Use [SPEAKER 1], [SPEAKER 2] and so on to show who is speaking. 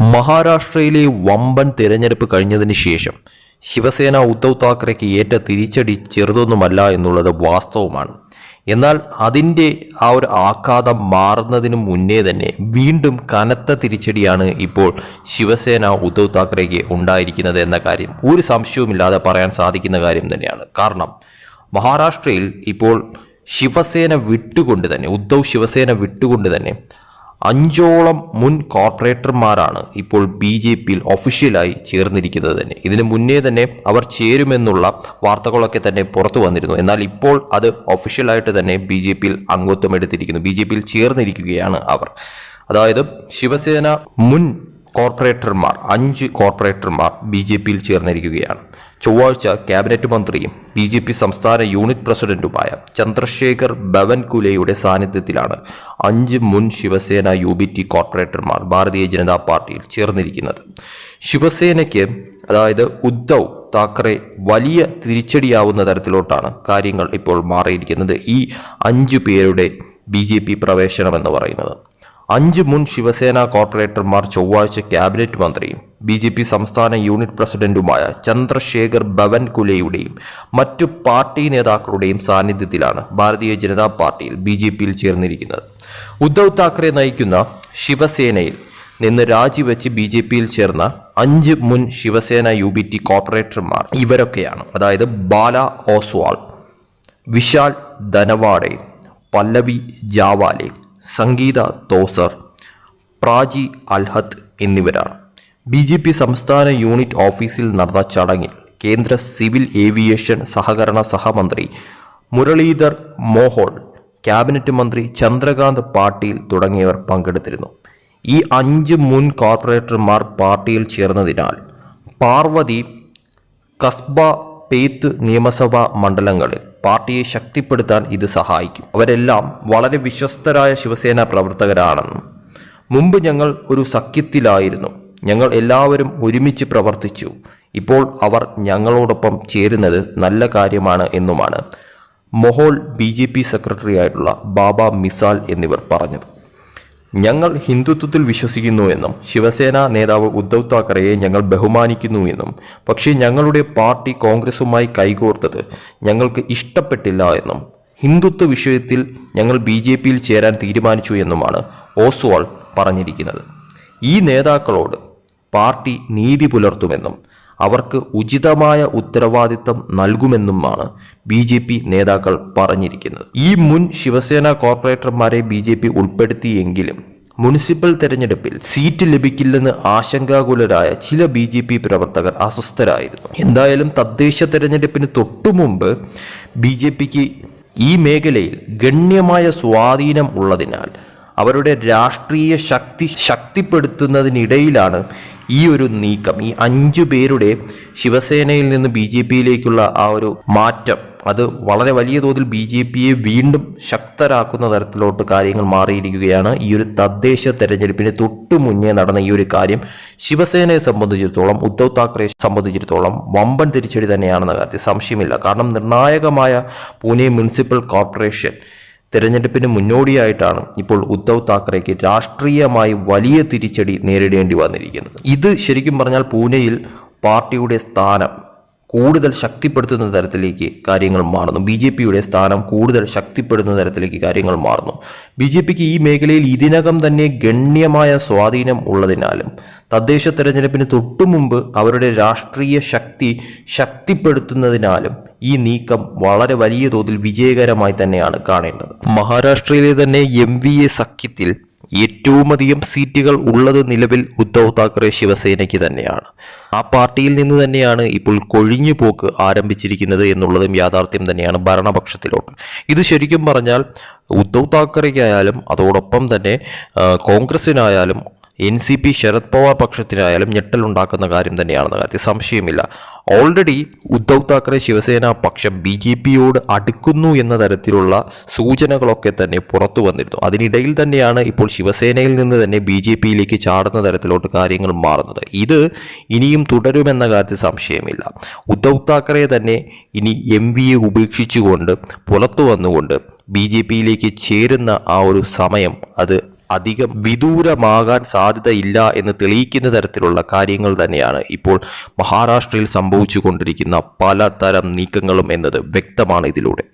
[SPEAKER 1] മഹാരാഷ്ട്രയിലെ വമ്പൻ തിരഞ്ഞെടുപ്പ് കഴിഞ്ഞതിന് ശേഷം ശിവസേന ഉദ്ധവ് താക്കറെക്ക് ഏറ്റ തിരിച്ചടി ചെറുതൊന്നുമല്ല എന്നുള്ളത് വാസ്തവമാണ്. എന്നാൽ അതിന്റെ ആ ഒരു ആഘാതം മാറുന്നതിന് മുന്നേ തന്നെ വീണ്ടും കനത്ത തിരിച്ചടിയാണ് ഇപ്പോൾ ശിവസേന ഉദ്ധവ് താക്കറെക്ക് ഉണ്ടായിരിക്കുന്നത് എന്ന കാര്യം ഒരു സംശയവുമില്ലാതെ പറയാൻ സാധിക്കുന്ന കാര്യം തന്നെയാണ്. കാരണം മഹാരാഷ്ട്രയിൽ ഇപ്പോൾ ശിവസേന വിട്ടുകൊണ്ട് തന്നെ ഉദ്ധവ് ശിവസേന വിട്ടുകൊണ്ട് തന്നെ അഞ്ചോളം മുൻ കോർപ്പറേറ്റർമാരാണ് ഇപ്പോൾ ബി ജെ പിയിൽ ഒഫീഷ്യലായി ചേർന്നിരിക്കുന്നത് തന്നെ. ഇതിനു മുന്നേ തന്നെ അവർ ചേരുമെന്നുള്ള വാർത്തകളൊക്കെ തന്നെ പുറത്തു വന്നിരുന്നു. എന്നാൽ ഇപ്പോൾ അത് ഒഫീഷ്യലായിട്ട് തന്നെ ബി ജെ പിയിൽ അംഗത്വം എടുത്തിരിക്കുന്നു. ബി ജെ പിയിൽ ചേർന്നിരിക്കുകയാണ് അവർ. അതായത് ശിവസേന മുൻ കോർപ്പറേറ്റർമാർ അഞ്ച് കോർപ്പറേറ്റർമാർ ബി ജെ പിയിൽ ചേർന്നിരിക്കുകയാണ്. ചൊവ്വാഴ്ച ക്യാബിനറ്റ് മന്ത്രിയും ബി ജെ പി സംസ്ഥാന യൂണിറ്റ് പ്രസിഡന്റുമായ ചന്ദ്രശേഖർ ബവൻകുലയുടെ സാന്നിധ്യത്തിലാണ് അഞ്ച് മുൻ ശിവസേന യു ബി ടി കോർപ്പറേറ്റർമാർ ഭാരതീയ ജനതാ പാർട്ടിയിൽ ചേർന്നിരിക്കുന്നത്. ശിവസേനയ്ക്ക് അതായത് ഉദ്ധവ് താക്കറെ വലിയ തിരിച്ചടിയാവുന്ന തരത്തിലോട്ടാണ് കാര്യങ്ങൾ ഇപ്പോൾ മാറിയിരിക്കുന്നത്. ഈ അഞ്ചു പേരുടെ ബി ജെ പി പ്രവേശനം എന്ന് പറയുന്നത്. അഞ്ച് മുൻ ശിവസേന കോർപ്പറേറ്റർമാർ ചൊവ്വാഴ്ച ക്യാബിനറ്റ് മന്ത്രിയും ബി ജെ പി സംസ്ഥാന യൂണിറ്റ് പ്രസിഡന്റുമായ ചന്ദ്രശേഖർ ബവൻകുലയുടെയും മറ്റു പാർട്ടി നേതാക്കളുടെയും സാന്നിധ്യത്തിലാണ് ഭാരതീയ ജനതാ പാർട്ടിയിൽ ബി ജെ പിയിൽ ചേർന്നിരിക്കുന്നത്. ഉദ്ധവ് താക്കറെ നയിക്കുന്ന ശിവസേനയിൽ നിന്ന് രാജിവെച്ച് ബി ജെ പിയിൽ ചേർന്ന അഞ്ച് മുൻ ശിവസേന യു ബി ടി കോർപ്പറേറ്റർമാർ ഇവരൊക്കെയാണ്. അതായത് ബാല ഓസ്വാൾ വിശാൽ ധനവാഡെ പല്ലവി ജാവാലെ സംഗീത തോസർ പ്രാജി അൽഹത്ത് എന്നിവരാണ്. ബി ജെ പി സംസ്ഥാന യൂണിറ്റ് ഓഫീസിൽ നടന്ന ചടങ്ങിൽ കേന്ദ്ര സിവിൽ ഏവിയേഷൻ സഹകരണ സഹമന്ത്രി മുരളീധർ മോഹോൾ ക്യാബിനറ്റ് മന്ത്രി ചന്ദ്രകാന്ത് പാട്ടീൽ തുടങ്ങിയവർ പങ്കെടുത്തിരുന്നു. ഈ അഞ്ച് മുൻ കോർപ്പറേറ്റർമാർ പാർട്ടിയിൽ ചേർന്നതിനാൽ പാർവതി കസ്ബ പേത്ത് നിയമസഭാ മണ്ഡലങ്ങളിൽ പാർട്ടിയെ ശക്തിപ്പെടുത്താൻ ഇത് സഹായിക്കും. അവരെല്ലാം വളരെ വിശ്വസ്തരായ ശിവസേന പ്രവർത്തകരാണെന്നും. മുമ്പ് ഞങ്ങൾ ഒരു സഖ്യത്തിലായിരുന്നു. ഞങ്ങൾ എല്ലാവരും ഒരുമിച്ച് പ്രവർത്തിച്ചു. ഇപ്പോൾ അവർ ഞങ്ങളോടൊപ്പം ചേരുന്നത് നല്ല കാര്യമാണ് എന്നുമാണ്. Mohol B J P secretary ആയിട്ടുള്ള ബാബ മിസാൽ എന്നിവർ പറഞ്ഞത്. ഞങ്ങൾ ഹിന്ദുത്വത്തിൽ വിശ്വസിക്കുന്നു എന്നും ശിവസേന നേതാവ് ഉദ്ധവ് താക്കറെയെ ഞങ്ങൾ ബഹുമാനിക്കുന്നു എന്നും പക്ഷേ ഞങ്ങളുടെ പാർട്ടി കോൺഗ്രസുമായി കൈകോർത്തത് ഞങ്ങൾക്ക് ഇഷ്ടപ്പെട്ടില്ല എന്നും ഹിന്ദുത്വ വിഷയത്തിൽ ഞങ്ങൾ ബി ജെ പിയിൽ ചേരാൻ തീരുമാനിച്ചു എന്നുമാണ് ഓസ്വാൾ പറഞ്ഞിരിക്കുന്നത്. ഈ നേതാക്കളോട് പാർട്ടി നീതി പുലർത്തുമെന്നും അവർക്ക് ഉചിതമായ ഉത്തരവാദിത്തം നൽകുമെന്നുമാണ് ബി ജെ പി നേതാക്കൾ പറഞ്ഞിരിക്കുന്നത്. ഈ മുൻ ശിവസേന കോർപ്പറേറ്റർമാരെ ബി ജെ പി ഉൾപ്പെടുത്തിയെങ്കിലും മുനിസിപ്പൽ തെരഞ്ഞെടുപ്പിൽ സീറ്റ് ലഭിക്കില്ലെന്ന് ആശങ്കാകുലരായ ചില ബി ജെ പി പ്രവർത്തകർ അസ്വസ്ഥരായിരുന്നു. എന്തായാലും തദ്ദേശ തെരഞ്ഞെടുപ്പിന് തൊട്ടുമുമ്പ് ബി ജെ പിക്ക് ഈ മേഖലയിൽ ഗണ്യമായ സ്വാധീനം ഉള്ളതിനാൽ അവരുടെ രാഷ്ട്രീയ ശക്തി ശക്തിപ്പെടുത്തുന്നതിനിടയിലാണ് ഈ ഒരു നീക്കം ഈ അഞ്ചു പേരുടെ ശിവസേനയിൽ നിന്ന് ബി ജെ പിയിലേക്കുള്ള ആ ഒരു മാറ്റം അത് വളരെ വലിയ തോതിൽ ബി ജെ പിയെ വീണ്ടും ശക്തരാക്കുന്ന തരത്തിലോട്ട് കാര്യങ്ങൾ മാറിയിരിക്കുകയാണ്. ഈ ഒരു തദ്ദേശ തെരഞ്ഞെടുപ്പിന് തൊട്ടു മുന്നേ നടന്ന ഈ ഒരു കാര്യം ശിവസേനയെ സംബന്ധിച്ചിടത്തോളം ഉദ്ധവ് താക്കറെ സംബന്ധിച്ചിടത്തോളം വമ്പൻ തിരിച്ചടി തന്നെയാണെന്ന കാര്യത്തിൽ സംശയമില്ല. കാരണം നിർണായകമായ പൂനെ മുനിസിപ്പൽ കോർപ്പറേഷൻ തെരഞ്ഞെടുപ്പിന് മുന്നോടിയായിട്ടാണ് ഇപ്പോൾ ഉദ്ധവ് താക്കറെക്ക് രാഷ്ട്രീയമായി വലിയ തിരിച്ചടി നേരിടേണ്ടി വന്നിരിക്കുന്നത്. ഇത് ശരിക്കും പറഞ്ഞാൽ പൂനെയിൽ പാർട്ടിയുടെ സ്ഥാനം കൂടുതൽ ശക്തിപ്പെടുത്തുന്ന തരത്തിലേക്ക് കാര്യങ്ങൾ മാറുന്നു. ബി ജെ പിയുടെ സ്ഥാനം കൂടുതൽ ശക്തിപ്പെടുന്ന തരത്തിലേക്ക് കാര്യങ്ങൾ മാറുന്നു. ബി ജെ പിക്ക് ഈ മേഖലയിൽ ഇതിനകം തന്നെ ഗണ്യമായ സ്വാധീനം ഉള്ളതിനാലും തദ്ദേശ തെരഞ്ഞെടുപ്പിന് തൊട്ടുമുമ്പ് അവരുടെ രാഷ്ട്രീയ ശക്തി ശക്തിപ്പെടുത്തുന്നതിനാലും ഈ നീക്കം വളരെ വലിയ തോതിൽ വിജയകരമായി തന്നെയാണ് കാണേണ്ടത്. മഹാരാഷ്ട്രയിലെ തന്നെ എം വി എ സഖ്യത്തിൽ ഏറ്റവുമധികം സീറ്റുകൾ ഉള്ളത് നിലവിൽ ഉദ്ധവ് താക്കറെ ശിവസേനയ്ക്ക് തന്നെയാണ്. ആ പാർട്ടിയിൽ നിന്ന് തന്നെയാണ് ഇപ്പോൾ കൊഴിഞ്ഞു പോക്ക് ആരംഭിച്ചിരിക്കുന്നത് എന്നുള്ളതും യാഥാർത്ഥ്യം തന്നെയാണ് ഭരണപക്ഷത്തിലോട്ട്. ഇത് ശരിക്കും പറഞ്ഞാൽ ഉദ്ധവ് താക്കറെക്കായാലും അതോടൊപ്പം തന്നെ കോൺഗ്രസിനായാലും N C P Sharad Pawar പക്ഷത്തിനായാലും ഞെട്ടലുണ്ടാക്കുന്ന കാര്യം തന്നെയാണെന്ന കാര്യത്തിൽ സംശയമില്ല. ഓൾറെഡി ഉദ്ധവ് താക്കറെ ശിവസേന പക്ഷം ബി ജെ പിയോട് അടുക്കുന്നു എന്ന തരത്തിലുള്ള സൂചനകളൊക്കെ തന്നെ പുറത്തു വന്നിരുന്നു. അതിനിടയിൽ തന്നെയാണ് ഇപ്പോൾ ശിവസേനയിൽ നിന്ന് തന്നെ ബി ജെ പിയിലേക്ക് ചാടുന്ന തരത്തിലോട്ട് കാര്യങ്ങൾ മാറുന്നത്. ഇത് ഇനിയും തുടരുമെന്ന കാര്യത്തിൽ സംശയമില്ല. ഉദ്ധവ് താക്കറെ തന്നെ ഇനി എം വിയെ ഉപേക്ഷിച്ചുകൊണ്ട് പുറത്തു വന്നുകൊണ്ട് ബി ജെ പിയിലേക്ക് ചേരുന്ന ആ ഒരു സമയം അത് അധികം വിദൂരമാകാൻ സാധ്യതയില്ല എന്ന് തെളിയിക്കുന്ന തരത്തിലുള്ള കാര്യങ്ങൾ തന്നെയാണ് ഇപ്പോൾ മഹാരാഷ്ട്രയിൽ സംഭവിച്ചു കൊണ്ടിരിക്കുന്ന പലതരം നീക്കങ്ങളും എന്നത് വ്യക്തമാണ് ഇതിലൂടെ.